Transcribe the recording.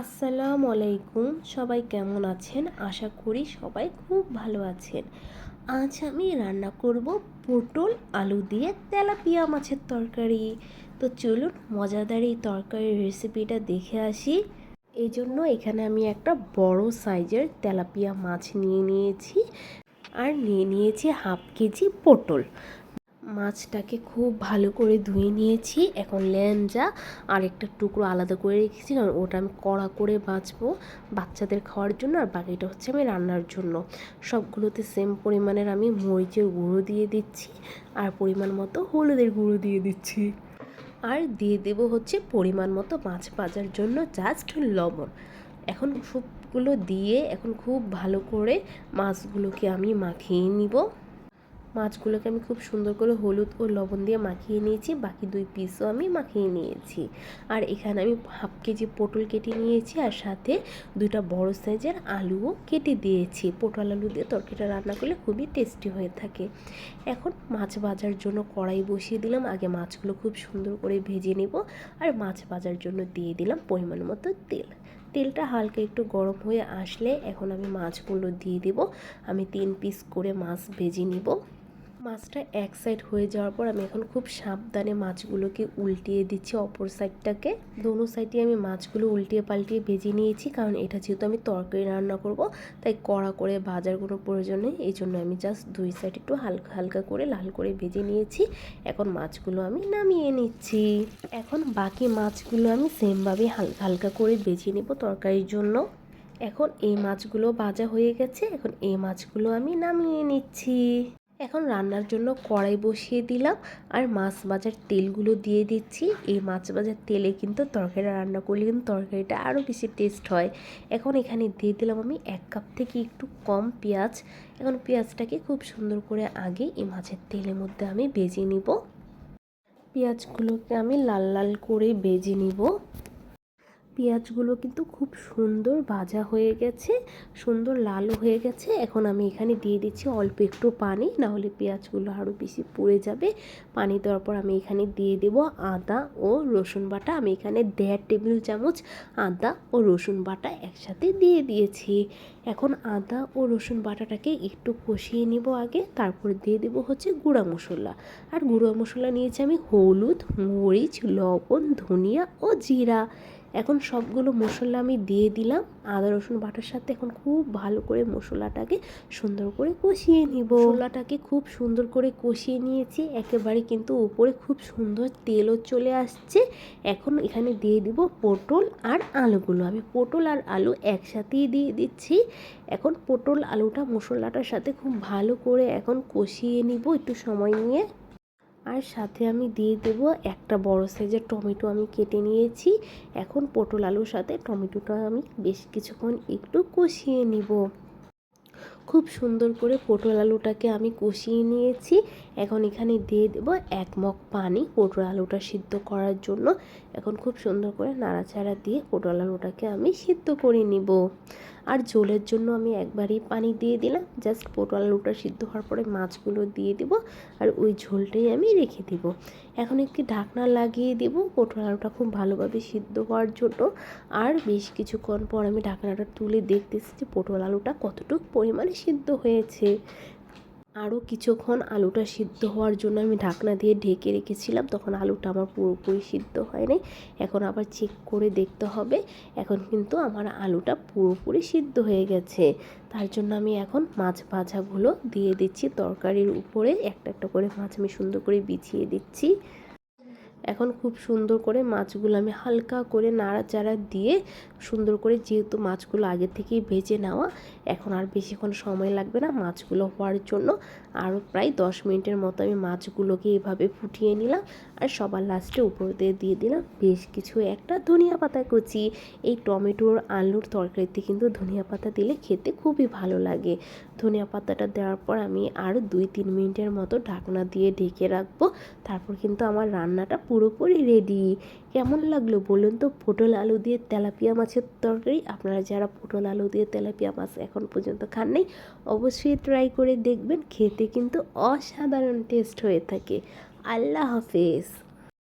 আসসালামু আলাইকুম। সবাই কেমন আছেন? আশা করি সবাই খুব ভালো আছেন। আজ আমি রান্না করব পটল আলু দিয়ে তেলাপিয়া মাছের তরকারি। তো চলুন মজাদার এই তরকারির রেসিপিটা দেখে আসি। এই জন্য এখানে আমি একটা বড় সাইজের তেলাপিয়া মাছ নিয়ে নিয়েছি। আর নিয়ে নিয়েছি হাফ কেজি পটল। মাছটাকে খুব ভালো করে ধুয়ে নিয়েছি। এখন ল্যাঞ্জা আর একটা টুকরো আলাদা করে রেখেছি, কারণ ওটা আমি কড়া করে বাঁচবো বাচ্চাদের খাওয়ার জন্য, আর বাকিটা হচ্ছে আমি রান্নার জন্য। সবগুলোতে সেম পরিমাণের আমি মরিচের গুঁড়ো দিয়ে দিচ্ছি, আর পরিমাণ মতো হলুদের গুঁড়ো দিয়ে দিচ্ছি। আর দিয়ে দেবো হচ্ছে পরিমাণ মতো মাছ ভাজার জন্য জাস্ট লবণ। এখন সবগুলো দিয়ে এখন খুব ভালো করে মাছগুলোকে আমি মাখিয়ে নিব। মাছগুলোকে আমি খুব সুন্দর করে হলুদ ও লবণ দিয়ে মাখিয়ে নিয়েছি, বাকি দুই পিসও আমি মাখিয়ে নিয়েছি। আর এখানে আমি হাফ কেজি পটল কেটে নিয়েছি আর সাথে দুইটা বড় সাইজের আলুও কেটে দিয়েছি। পটল আলু দিয়ে তরকারিটা রান্না করলে খুবই টেস্টি হয়ে থাকে। এখন মাছ ভাজার জন্য কড়াই বসিয়ে দিলাম। আগে মাছগুলো খুব সুন্দর করে ভেজে নেব আর মাছ ভাজার জন্য দিয়ে দিলাম পরিমাণ মতো তেল। তেলটা হালকা একটু গরম হয়ে আসলে এখন আমি মাছগুলো দিয়ে দেব। আমি তিন পিস করে মাছ ভেজে নিব। মাছটা এক সাইড হয়ে যাওয়ার পর আমি এখন খুব সাবধানে মাছগুলোকে উল্টিয়ে দিচ্ছি অপর সাইডটাকে দোনো সাইডে আমি মাছগুলো উল্টিয়ে পাল্টিয়ে ভেজে নিয়েছি কারণ এটা যেহেতু আমি তরকারি রান্না করব, তাই কড়া করে ভাজার কোনো প্রয়োজন নেই। এই জন্য আমি জাস্ট দুই সাইড একটু হালকা হালকা করে লাল করে ভেজে নিয়েছি। এখন মাছগুলো আমি নামিয়ে নিচ্ছি। এখন বাকি মাছগুলো আমি সেমভাবে হালকা হালকা করে ভেজে নেব তরকারির জন্য। এখন এই মাছগুলো ভাজা হয়ে গেছে, এখন এই মাছগুলো আমি নামিয়ে নিচ্ছি। এখন রান্নার জন্য কড়াই বসিয়ে দিলাম আর মাছ ভাজার তেলগুলো দিয়ে দিচ্ছি। এই মাছ ভাজার তেলে কিন্তু তরকারিটা রান্না করলে কিন্তু তরকারিটা আরও বেশি টেস্ট হয়। এখন এখানে দিয়ে দিলাম আমি এক কাপ থেকে একটু কম পেঁয়াজ। এখন পেঁয়াজটাকে খুব সুন্দর করে আগে এই মাছের তেলের মধ্যে আমি বেজে নিব। পেঁয়াজগুলোকে আমি লাল লাল করে বেজে নিব। পেঁয়াজগুলো কিন্তু খুব সুন্দর ভাজা হয়ে গেছে, সুন্দর লালও হয়ে গেছে। এখন আমি এখানে দিয়ে দিচ্ছি অল্প একটু পানি, নাহলে পেঁয়াজগুলো আরও বেশি পুড়ে যাবে। পানি দেওয়ার পর আমি এখানে দিয়ে দেব আদা ও রসুন বাটা। আমি এখানে দেড় টেবিল চামচ আদা ও রসুন বাটা একসাথে দিয়ে দিয়েছি। এখন আদা ও রসুন বাটাটাকে একটু কষিয়ে নিব আগে, তারপর দিয়ে দেবো হচ্ছে গুঁড়া মশলা। আর গুঁড়া মশলা নিয়েছি আমি হলুদ, মরিচ, লবণ, ধনিয়া ও জিরা। এখন সবগুলো মশলা আমি দিয়ে দিলাম। আদা, রসুন, বাটার সাথে এখন খুব ভালো করে মশলাটাকে সুন্দর করে কষিয়ে নিব। মশলাটাকে খুব সুন্দর করে কষিয়ে নিয়েছি। একেবারে কিন্তু উপরে খুব সুন্দর তেলও চলে আসছে। এখন এখানে দিয়ে দিব পটল আর আলুগুলো। আমি পটল আর আলু একসাথেই দিয়ে দিচ্ছি। এখন পটল, আলুটা মশলাটার সাথে খুব ভালো করে এখন কষিয়ে নিব। একটু সময় নিয়ে আর সাথে আমি দিয়ে দেব একটা বড় সাইজের টমেটো আমি কেটে নিয়েছি। এখন পটল আলুর সাথে টমেটোটা আমি বেশ কিছুক্ষণ একটু কষিয়ে নিব। খুব সুন্দর করে পটল আলুটাকে আমি কষিয়ে নিয়েছি। এখন এখানে দিয়ে দেবো এক মগ পানি পটল আলুটা সিদ্ধ করার জন্য। এখন খুব সুন্দর করে নাড়াচাড়া দিয়ে পটল আলুটাকে আমি সিদ্ধ করে নিব। আর ঝোলের জন্য আমি একবারই পানি দিয়ে দিলাম। জাস্ট পটল আলুটা সিদ্ধ হওয়ার পরে মাছগুলো দিয়ে দিব আর ওই ঝোলটাই আমি রেখে দিব। এখন একটি ঢাকনা লাগিয়ে দেব পটল আলুটা খুব ভালোভাবে সিদ্ধ হওয়ার জন্য। আর বেশ কিছুক্ষণ পর আমি ঢাকনাটা তুলে দেখতেছি যে পটল আলুটা কতটুকু পরিমাণে সিদ্ধ হয়েছে। আরও কিছুক্ষণ আলুটা সিদ্ধ হওয়ার জন্য আমি ঢাকনা দিয়ে ঢেকে রেখেছিলাম। তখন আলুটা আমার পুরোপুরি সিদ্ধ হয়নি। এখন আবার চেক করে দেখতে হবে। এখন কিন্তু আমার আলুটা পুরোপুরি সিদ্ধ হয়ে গেছে। তার জন্য আমি এখন মাছ ভাজাগুলো দিয়ে দিচ্ছি। তরকারির উপরে একটা একটা করে মাছ আমি সুন্দর করে বিছিয়ে দিচ্ছি। এখন খুব সুন্দর করে মাছগুলো আমি হালকা করে নাড়াচাড়া দিয়ে সুন্দর করে যেহেতু মাছগুলো আগে থেকেই ভেজে নেওয়া, এখন আর বেশিক্ষণ সময় লাগবে না মাছগুলো হওয়ার জন্য। আরও প্রায় দশ মিনিটের মতো আমি মাছগুলোকে এভাবে ফুটিয়ে নিলাম আর সবার লাস্টে উপর দিয়ে দিয়ে দিলাম বেশ কিছু একটা ধনিয়া পাতা কুচি। এই টমেটোর আলুর তরকারিতে কিন্তু ধনিয়া পাতা দিলে খেতে খুবই ভালো লাগে। ধনিয়া পাতাটা দেওয়ার পর আমি আরও দুই তিন মিনিটের মতো ঢাকনা দিয়ে ঢেকে রাখব। তারপর কিন্তু আমার রান্নাটা পুরোপুরি রেডি কেমন লাগল বলুন তো? পটল আলু দিয়ে তেলাপিয়া মাছের তরকারি। আপনারা যারা পটল আলু দিয়ে তেলাপিয়া মাছ এখন পর্যন্ত খান নাই অবশ্যই ট্রাই করে দেখবেন। খেতে কিন্তু অসাধারণ টেস্ট হয়ে থাকে। আল্লাহ হাফেজ।